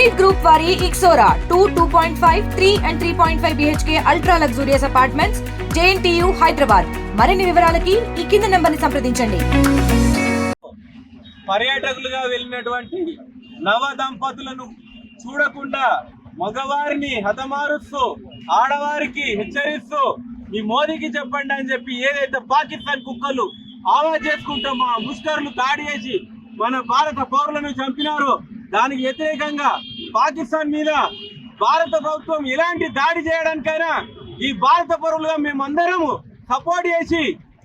Praneeth group వారి Ixora two two point five three and three point five BHK ultra luxurious apartments JNTU Hyderabad. మరిన్ని వివరాలకి ఈ కింద నెంబర్ని సంప్రదించండి. పర్యాటకులుగా వెళ్ళినటువంటి నవ దంపతులను చూడకుండా మగవారిని హతమారుస్తూ ఆడవారికి హెచ్చరిస్తూ ఈ మోదీకి చెప్పండి అని చెప్పి ఏదైతే పాకిస్తాన్ కుక్కలు ఆవా చేసుకుంటూ మా ముష్కర్లు దాడి చేసి మన భారత పౌరులను చంపినారో దానికి వ్యతిరేకంగా పాకిస్తాన్ మీద భారత ప్రభుత్వం ఎలాంటి దాడి చేయడానికైనా ఈ భారత పౌరులుగా మేమందరము సపోర్ట్ చేసి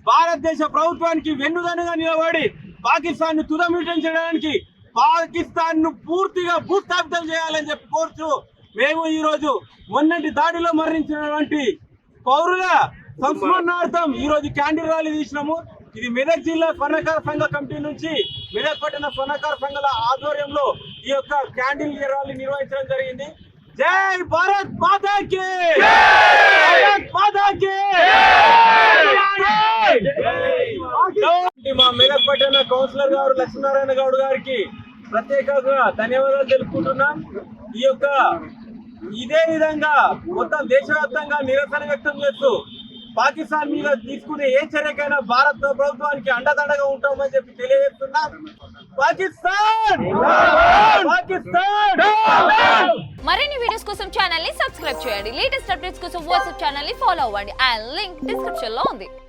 భారతదేశ ప్రభుత్వానికి వెన్నుదన్నుగా నిలబడి పాకిస్తాన్ను తుదమిటించడానికి పాకిస్తాన్ను పూర్తిగా భూస్థాపితం చేయాలని చెప్పి కోరుతూ మేము ఈరోజు మొన్నటి దాడిలో మరణించినటువంటి పౌరుల సంస్మరణార్థం ఈరోజు క్యాండిల్ ర్యాలీ తీసినాము. ఇది మెదక్ జిల్లా స్వర్ణకార సంఘ కమిటీ నుంచి మెదక్ పట్టణ స్వర్ణకార సంఘాల ఆధ్వర్యంలో ఈ యొక్క క్యాండిల్ ర్యాలీ నిర్వహించడం జరిగింది జై భారత్ మాతాకి భారత్ మాతాకి మా మెదక్ పట్టణ కౌన్సిలర్ గారు లక్ష్మీనారాయణ గౌడ్ గారికి ప్రత్యేకంగా ధన్యవాదాలు తెలుపుకుంటున్నాం ఈ యొక్క ఇదే విధంగా మొత్తం దేశవ్యాప్తంగా నిరసన వ్యక్తం చేస్తూ పాకిస్తాన్ మీద తీసుకునే ఏ చర్యకైనా భారత ప్రభుత్వానికి అండదండగా ఉంటామని చెప్పి తెలియజేస్తున్నాం. పాకిస్తాన్! పాకిస్తాన్! మరిన్ని వీడియోస్ కోసం ఛానల్ని సబ్స్క్రైబ్ చేయండి. లేటెస్ట్ అప్డేట్స్ కోసం వాట్సాప్ ఛానల్ని ఫాలో అవ్వండి. అండ్ లింక్ డిస్క్రిప్షన్లో ఉంది.